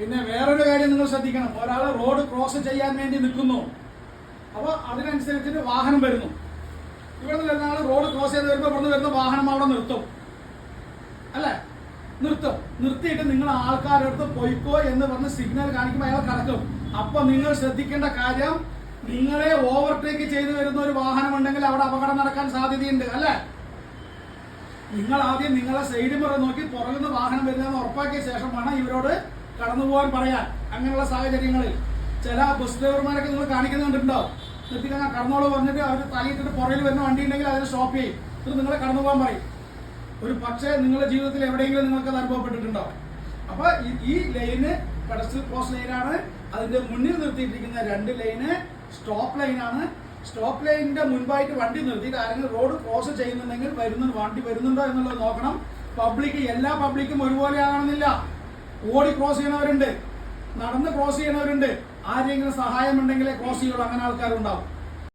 പിന്നെ വേറൊരു കാര്യം നിങ്ങൾ ശ്രദ്ധിക്കണം. ഒരാൾ റോഡ് ക്രോസ് ചെയ്യാൻ വേണ്ടി നിൽക്കുന്നു. അപ്പോൾ അതിനനുസരിച്ചിട്ട് വാഹനം വരുന്നു. ഇവിടെ നിന്ന് വരുന്ന ആൾ റോഡ് ക്രോസ് ചെയ്ത് വരുമ്പോൾ ഇവിടെ വരുന്ന വാഹനം അവിടെ നിർത്തും. അല്ലേ? നിർത്തും. നിർത്തിയിട്ട് നിങ്ങൾ ആൾക്കാരുടെ അടുത്ത് പോയിക്കോ എന്ന് പറഞ്ഞ് സിഗ്നൽ കാണിക്കുമ്പോൾ അയാൾ കടക്കും. അപ്പൊ നിങ്ങൾ ശ്രദ്ധിക്കേണ്ട കാര്യം നിങ്ങളെ ഓവർടേക്ക് ചെയ്തു വരുന്ന ഒരു വാഹനം ഉണ്ടെങ്കിൽ അവിടെ അപകടം നടക്കാൻ സാധ്യതയുണ്ട്. അല്ലേ? നിങ്ങൾ ആദ്യം നിങ്ങളെ സൈഡ് മിറർ നോക്കി പുറകുന്ന വാഹനം വരുന്നതെന്ന് ഉറപ്പാക്കിയ ശേഷമാണ് ഇവരോട് കടന്നു പോകാൻ പറയാൻ അങ്ങനെയുള്ള സാഹചര്യങ്ങളിൽ ചില ബസ് ഡ്രൈവർമാരൊക്കെ നിങ്ങൾ കാണിക്കുന്നുണ്ടോ നിർത്തിക്കാൻ കടന്നോളൂ പറഞ്ഞിട്ട് അവർ തലയിട്ടിട്ട് പുറകിൽ വരുന്ന വണ്ടി ഉണ്ടെങ്കിൽ അതിനെ സ്റ്റോപ്പ് ചെയ്യും. എന്നിട്ട് നിങ്ങളെ കടന്നു പോകാൻ പറയും. ഒരു പക്ഷേ നിങ്ങളുടെ ജീവിതത്തിൽ എവിടെയെങ്കിലും നിങ്ങൾക്ക് അത് അനുഭവപ്പെട്ടിട്ടുണ്ടോ? അപ്പൊ ഈ- ഈ ലൈന് പെഡസ്ട്രിയൽ ക്രോസ് ലൈനാണ് അതിന്റെ മുന്നിൽ നിർത്തിയിട്ടിരിക്കുന്ന രണ്ട് ലൈന് സ്റ്റോപ്പ് ലൈനാണ് സ്റ്റോപ്പ് ലൈനിന്റെ മുൻപായിട്ട് വണ്ടി നിർത്തിയിട്ട് ആരെങ്കിലും റോഡ് ക്രോസ് ചെയ്യുന്നുണ്ടെങ്കിൽ വരുന്ന വണ്ടി വരുന്നുണ്ടോ എന്നുള്ളത് നോക്കണം. പബ്ലിക് എല്ലാ പബ്ലിക്കും ഒരുപോലെ ആകണമെന്നില്ല ഓടി ക്രോസ് ചെയ്യണവരുണ്ട്. നടന്ന് ക്രോസ് ചെയ്യണവരുണ്ട്. ആരെങ്കിലും സഹായം ഉണ്ടെങ്കിലേ ക്രോസ് ചെയ്യുള്ളൂ. അങ്ങനെ ആൾക്കാരുണ്ടാവും.